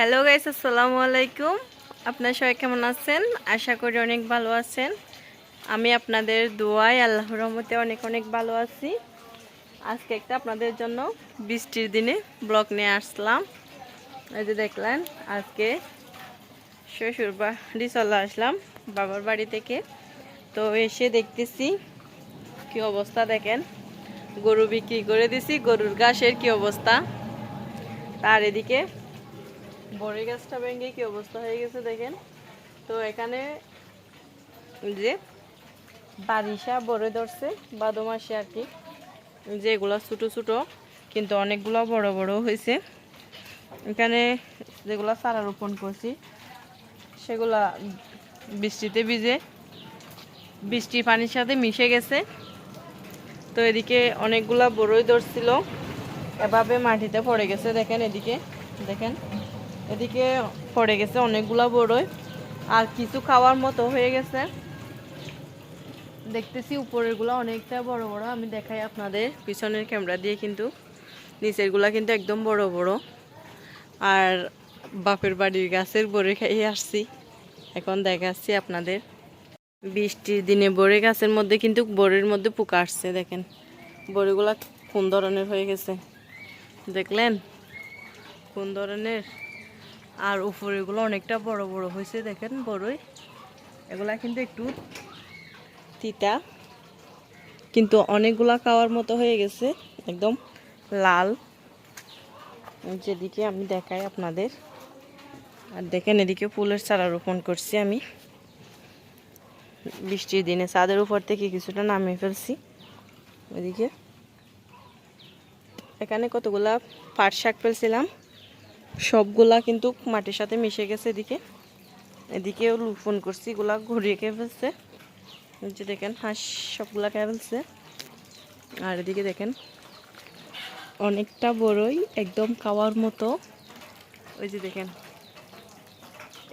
Hello guys, আসসালামু আলাইকুম। আপনার সবাই কেমন আছেন? আশা করি অনেক ভালো আছেন। আমি আপনাদের দোয়ায় আল্লাহর রহমতে অনেক অনেক ভালো আছি। আজকে একটা আপনাদের জন্য বৃষ্টির দিনে ব্লগ নিয়ে আসলাম। এই যে দেখলেন, আজকে শ্বশুর বাড়ি চলে আসলাম, বাবার বাড়ি থেকে। তো এসে দেখতেছি কি অবস্থা দেখেন। গরু বিক্রি করে দিছি, গরুর ঘাসের কি অবস্থা। আর এদিকে বড়ই গাছটা ভেঙে কি অবস্থা হয়ে গেছে দেখেন। তো এখানে যে বারিশা বড়ে ধরছে বাদো মাসে আর কি। যেগুলো ছোটো ছোটো, কিন্তু অনেকগুলো বড় বড় হয়েছে। এখানে যেগুলো চারা রোপণ করছি, সেগুলা বৃষ্টিতে ভিজে বৃষ্টির পানির সাথে মিশে গেছে। তো এদিকে অনেকগুলা বড়ই ধরছিল, এভাবে মাটিতে পড়ে গেছে, দেখেন এদিকে, দেখেন। এদিকে পড়ে গেছে অনেকগুলা বড়ই। আর কিছু খাওয়ার মতো হয়ে গেছে। দেখতেছি উপরেরগুলো অনেকটা বড় বড়। আমি দেখাই আপনাদের পিছনের ক্যামেরা দিয়ে কিন্তু। নিচেরগুলা কিন্তু একদম বড় বড়। আর বাপের বাড়ির গাছের বড়ে খাইয়ে আসছি। এখন দেখাচ্ছি আপনাদের। বৃষ্টির দিনে বড়ে গাছের মধ্যে কিন্তু বড়ের মধ্যে পোকা আসছে, দেখেন। বড়িগুলা কোন ধরনের হয়ে গেছে? দেখলেন? কোন ধরনের? আর উপরেগুলো অনেকটা বড় বড় হয়েছে, দেখেন বড়ই। এগুলা কিন্তু একটু তিতা, কিন্তু অনেকগুলা খাওয়ার মতো হয়ে গেছে, একদম লাল। যেদিকে আমি দেখাই আপনাদের। আর দেখেন এদিকে ফুলের চারা রোপণ করছি আমি। বৃষ্টির দিনে ছাদের উপর থেকে কিছুটা নামিয়ে ফেলছি। ওইদিকে এখানে কতগুলা পাট শাক ফেলছিলাম। সবগুলা কিন্তু মাটির সাথে মিশে গেছে এদিকে। এদিকেও রোপণ করছি, এগুলা ঘুরিয়ে খেয়ে ফেলছে। যে দেখেন, হাঁস সবগুলা খেয়ে ফেলছে। আর এদিকে দেখেন, অনেকটা বড়ই একদম খাওয়ার মতো। ওই যে দেখেন,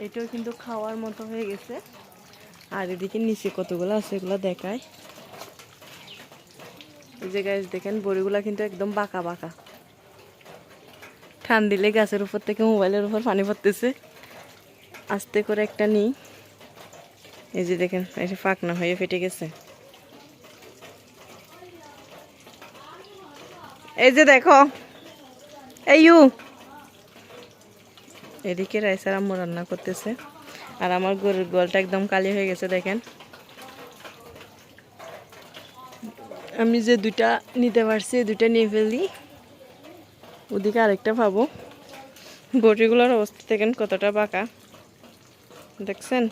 এটাও কিন্তু খাওয়ার মতো হয়ে গেছে। আর এদিকে নিচে কতগুলো আছে এগুলো দেখায়। এই যে গাছ দেখেন, বড়িগুলা কিন্তু একদম বাঁকা বাঁকা। ঠান দিলে গাছের উপর থেকে মোবাইলের উপর পানি পড়তেছে। আস্তে করে একটা নিই। এই যে দেখেন এটা ফাঁকনা হয়ে ফেটে গেছে। এই যে দেখো, এই ইউ। এদিকে রাইসার আম্মু রান্না করতেছে। আর আমার গরুর গোলটা একদম কালি হয়ে গেছে, দেখেন। আমি যে দুইটা নিতে পারছি, দুইটা নিয়ে ফেলি। ওদিকে আরেকটা পাবো বটিগুলোর অবস্থা দেখেন কতটা বাঁকা। দেখছেন?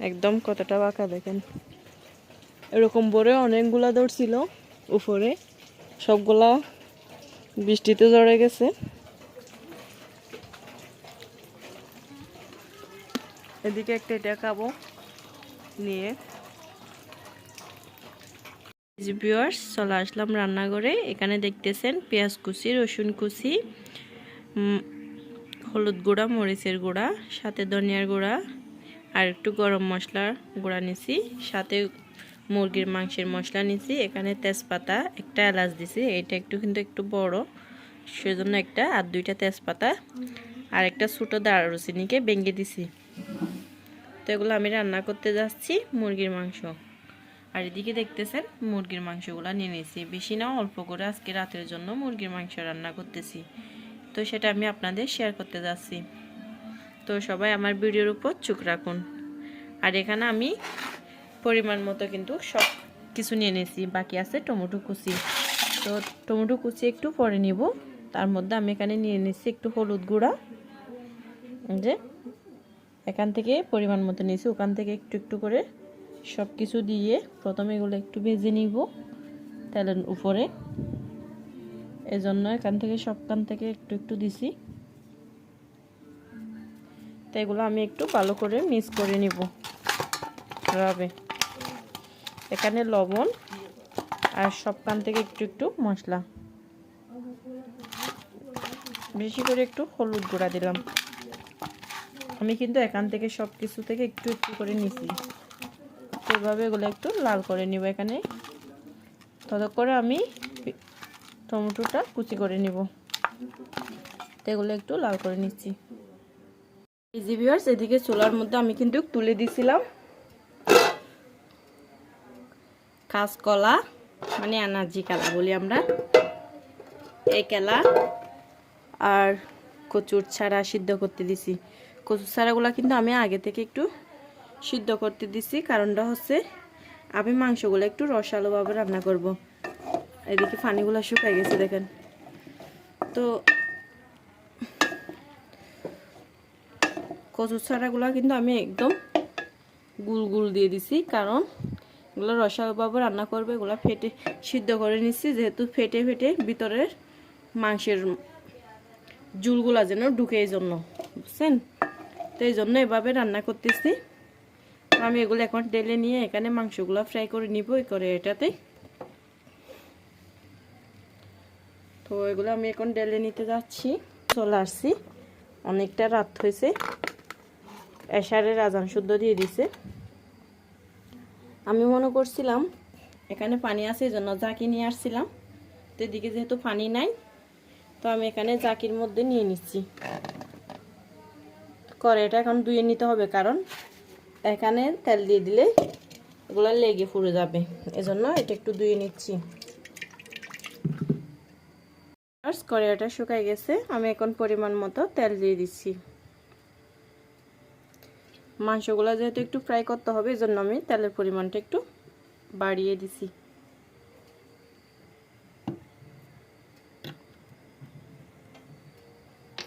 একদম কতটা বাঁকা দেখেন। এরকম বড়ে অনেকগুলা ধরছিল উপরে। সবগুলা বৃষ্টিতে জড়ে গেছে। এদিকে একটা এটা খাব নিয়ে। ভিউয়ার্স, চলে আসলাম রান্নাঘরে। এখানে দেখতেছেন পেঁয়াজ কুচি, রসুন কুচি হলুদ গুঁড়া, মরিচের গুঁড়া, সাথে ধনিয়ার গুঁড়া, আর একটু গরম মশলার গুঁড়া নিছি, সাথে মুরগির মাংসের মশলা নিছি, এখানে তেজপাতা একটা এলাচ দিছি এটা একটু কিন্তু একটু বড়, সেজন্য একটা, আর দুইটা তেজপাতা, আর একটা ছোটো দারুচিনিকে ভেঙে দিছি। তো এগুলো আমি রান্না করতে যাচ্ছি, মুরগির মাংস। আর এদিকে দেখতেছেন, মুরগির মাংসগুলো নিয়ে নিয়েছি। বেশি না, অল্প করে আজকে রাতের জন্য মুরগির মাংস রান্না করতেছি। তো সেটা আমি আপনাদের শেয়ার করতে যাচ্ছি। তো সবাই আমার ভিডিওর উপর চোখ রাখুন। আর এখানে আমি পরিমাণ মতো কিন্তু সব কিছু নিয়ে নিয়েছি। বাকি আছে টমেটো কুচি। তো টমেটো কুচি একটু পরে নিব। তার মধ্যে আমি এখানে নিয়ে নিচ্ছি একটু হলুদ গুঁড়া। যে, এখান থেকে পরিমাণ মতো নিয়েছি। ওখান থেকে একটু একটু করে সব কিছু দিয়ে প্রথমে এগুলো একটু ভেজে নিব তেলের উপরে। এজন্য এখান থেকে সবখান থেকে একটু একটু দিছি। তো এগুলো আমি একটু ভালো করে মিক্স করে নিব রবে। এখানে লবণ আর সবখান থেকে একটু একটু মশলা। বেশি করে একটু হলুদ গুঁড়া দিলাম। আমি কিন্তু এখান থেকে সব কিছু থেকে একটু একটু করে নিছি। এভাবে এগুলো একটু লাল করে নিব এখানে। তত করে আমি টমেটোটা কুচি করে নিব। তো এগুলো একটু লাল করে নিচ্ছি। ইজি ভিউয়ার্স এদিকে চুলার মধ্যে আমি কিন্তু তুলে দিছিলাম। কাঁচকলা মানে এনার্জি কালা বলি আমরা। এই কেলা আর কচুর ছাড়া সিদ্ধ করতে দিছি। কচুর ছাড়াগুলো কিন্তু আমি আগে থেকে একটু সিদ্ধ করতে দিছি। কারণটা হচ্ছে, আমি মাংসগুলো একটু রসালোভাবে রান্না করব। এদিকে পানিগুলো শুকাই গেছে, দেখেন। তো কচুর ছাড়াগুলো কিন্তু আমি একদম গুল গুল দিয়ে দিছি। কারণ এগুলো রসালোভাবে রান্না করবে, এগুলো ফেটে সিদ্ধ করে নিচ্ছি যেহেতু ফেটে ফেটে ভিতরের মাংসের জুলগুলা যেন ঢুকে এই জন্য, বুঝছেন? তো এই জন্য এভাবে রান্না করতেছি। আমি এগুলো এখন ঢেলে নিয়ে এখানে মাংসগুলো ফ্রাই করে নিব করে এটাতে। তো এগুলো আমি এখন ডেলে নিতে যাচ্ছি, চলে আসছি। অনেকটা রাত হয়েছে। এশারের আজান শুদ্ধ দিয়ে দিছে। আমি মনে করছিলাম এখানে পানি আছে, এই জন্য জাকি নিয়ে আসছিলাম। তো এদিকে যেহেতু পানি নাই, তো আমি এখানে জাকির মধ্যে নিয়ে নিচ্ছি। কড়াইটা এখন ধুয়ে নিতে হবে, কারণ এখানে তেল দিয়ে দিলে এগুলো লেগে ফুরে যাবে। এজন্য এটা একটু ধুয়ে নিচ্ছি। কড়াইটা শুকাই গেছে, আমি এখন পরিমাণ মতো তেল দিয়ে দিচ্ছি। মাংসগুলো যেহেতু একটু ফ্রাই করতে হবে এই জন্য আমি তেলের পরিমাণটা একটু বাড়িয়ে দিছি।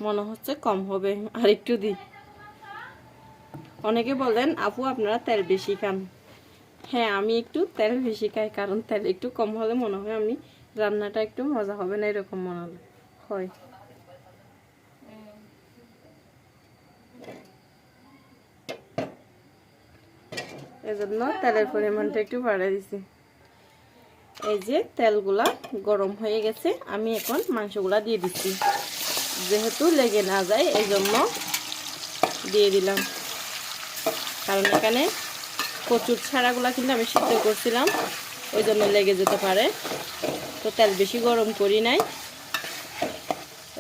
মনে হচ্ছে কম হবে আর একটু দিই। অনেকে বলেন, আপু, আপনারা তেল বেশি খান। হ্যাঁ আমি একটু তেল বেশি খাই, কারণ তেল একটু কম হলে মনে হয় আমি রান্নাটা একটু মজা হবে না, এরকম মনে হয়। এজন্য তেলের পরিমাণটা একটু বাড়িয়ে দিছি। এই যে তেলগুলা গরম হয়ে গেছে, আমি এখন মাংসগুলা দিয়ে দিচ্ছি। যেহেতু লেগে না যায় এই জন্য দিয়ে দিলাম। কারণ এখানে কচুর ছাড়াগুলো কিন্তু আমি সিদ্ধ করছিলাম। ওই জন্য লেগে যেতে পারে। তো তেল বেশি গরম করি নাই।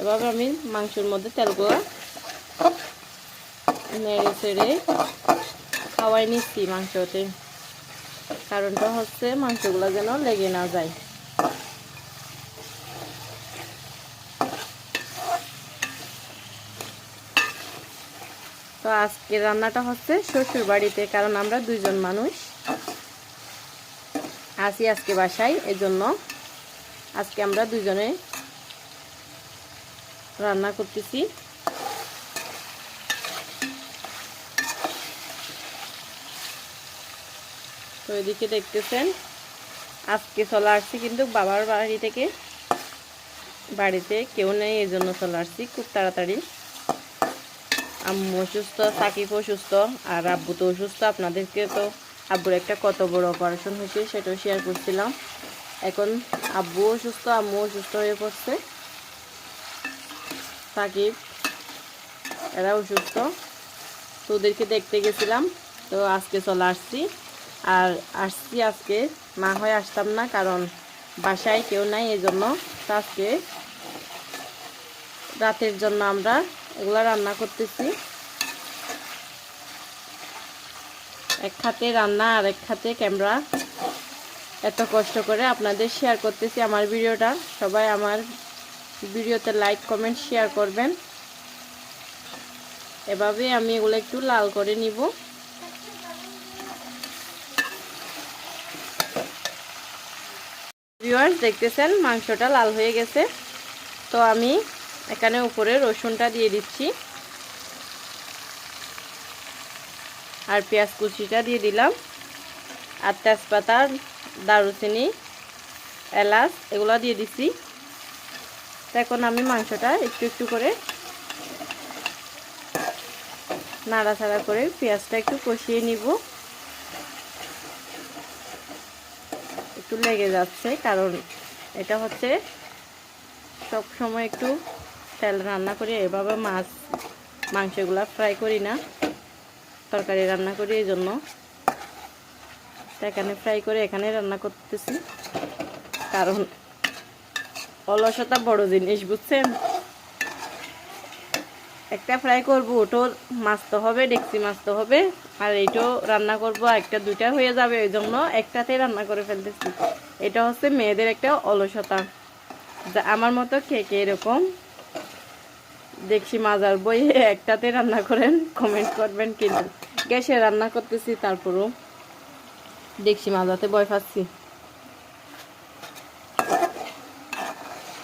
এভাবে আমি মাংসের মধ্যে তেলগুলা নেড়ে চেড়ে খাওয়াই নিচ্ছি মাংসতে। কারণটা হচ্ছে মাংসগুলো যেন লেগে না যায়। তো আজকে রান্নাটা হচ্ছে শ্বশুর বাড়িতে কারণ আমরা দুইজন মানুষ। আসি আজকে বাসায়, এজন্য আজকে আমরা দুজনে রান্না করতেছি। তো এদিকে দেখতেছেন, আজকে চলে আসছি কিন্তু বাবার বাড়ি থেকে। বাড়িতে কেউ নেই এই জন্য চলে আসছি খুব তাড়াতাড়ি। আম্মু অসুস্থ সাকিব অসুস্থ আর আব্বু তো অসুস্থ আপনাদেরকে তো আব্বুর একটা কত বড় অপারেশন হয়েছে সেটাও শেয়ার করছিলাম। এখন আব্বু অসুস্থ আম্মু অসুস্থ হয়ে পড়ছে। সাকিব এরা অসুস্থ তো ওদেরকে দেখতে গেছিলাম, তো আজকে চলে আসছি। আর আসছি আজকে না হয় আসতাম না, কারণ বাসায় কেউ নাই এই জন্য আজকে রাতের জন্য আমরা এগুলো রান্না করতেছি। এক খাতে রান্না আর এক খাতে ক্যামেরা। এত কষ্ট করে আপনাদের শেয়ার করতেছি আমার ভিডিওটা। সবাই আমার ভিডিওতে লাইক কমেন্ট শেয়ার করবেন। এভাবে আমি এগুলো একটু লাল করে নিব। ভিউয়ার্স দেখতেছেন মাংসটা লাল হয়ে গেছে। তো আমি এখানে উপরে রসুনটা দিয়ে দিচ্ছি। আর পেঁয়াজ কুচিটা দিয়ে দিলাম। আর তেজপাতা দারুচিনি, এলাচ, এগুলো দিয়ে দিচ্ছি এখন আমি মাংসটা একটু একটু করে নাড়াচাড়া করে পেঁয়াজটা একটু কষিয়ে নিব। একটু লেগে যাচ্ছে, কারণ এটা হচ্ছে সব সময় একটু তেল রান্না করি, এভাবে মাছ, মাংসগুলো ফ্রাই করি না। তরকারি রান্না করি এই জন্য। এখানে ফ্রাই করে এখানে রান্না করতেছি। কারণ অলসতা বড় জিনিস, বুঝছেন? একটা ফ্রাই করব, ওটো মাছতে হবে, ডেকচি মাছতে হবে, আর এইটাও রান্না করব একটা দুইটা হয়ে যাবে ওই জন্য একটাতেই রান্না করে ফেলতেছি। এটা হচ্ছে মেয়েদের একটা অলসতা। আমার মতো কে কে এরকম দেখছি মাজার বই, একটাতে রান্না করেন কমেন্ট করবেন কিন্তু গ্যাসে রান্না করতেছি, তারপরও দেখছি মাজাতে ভয় পাচ্ছি।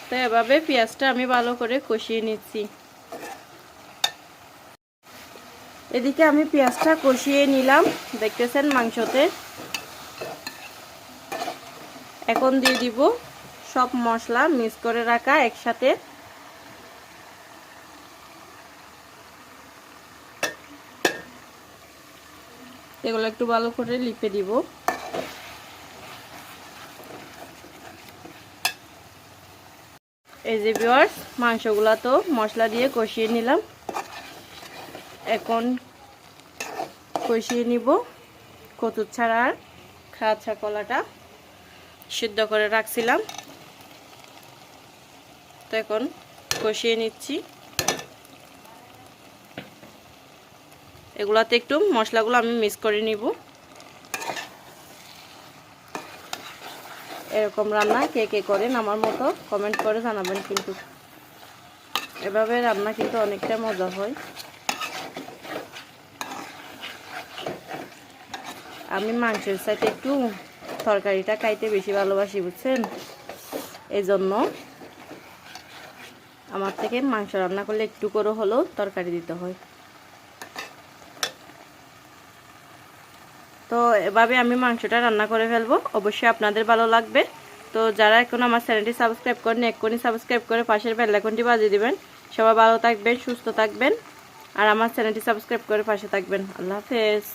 তো এভাবে পেঁয়াজটা আমি ভালো করে কষিয়ে নিচ্ছি। এদিকে আমি পেঁয়াজটা কষিয়ে নিলাম, দেখতেছেন মাংসতে। এখন দিয়ে দিব সব মশলা, মিক্স করে রাখা একসাথে। এগুলো একটু ভালো করে লিপে দিব। এই যে বিয়ার্স মাংসগুলা তো মশলা দিয়ে কষিয়ে নিলাম। এখন কষিয়ে নিব। কচুর ছাড়ার খাঁচা কলাটা সিদ্ধ করে রাখছিলাম। তো এখন কষিয়ে নিচ্ছি। এগুলাতে একটু মশলাগুলো আমি মিক্স করে নিব। এরকম রান্না কে কে করেন আমার মতো কমেন্ট করে জানাবেন কিন্তু। এভাবে রান্না কিন্তু অনেকটা মজা হয়। আমি মাংসের সাথে একটু তরকারিটা খাইতে বেশি ভালোবাসি, বুঝছেন? এই জন্য আমার থেকে মাংস রান্না করলে একটু করে হলেও তরকারি দিতে হয়। তো এভাবে আমি মাংসটা রান্না করে ফেলব। অবশ্যই আপনাদের ভালো লাগবে। তো যারা এখন আমার চ্যানেলটি সাবস্ক্রাইব করেন এক্ষুনি সাবস্ক্রাইব করে পাশের বেলাইকনটি বাজিয়ে দিবেন। সবাই ভালো থাকবেন, সুস্থ থাকবেন। আর আমার চ্যানেলটি সাবস্ক্রাইব করে পাশে থাকবেন। আল্লাহ হাফেজ।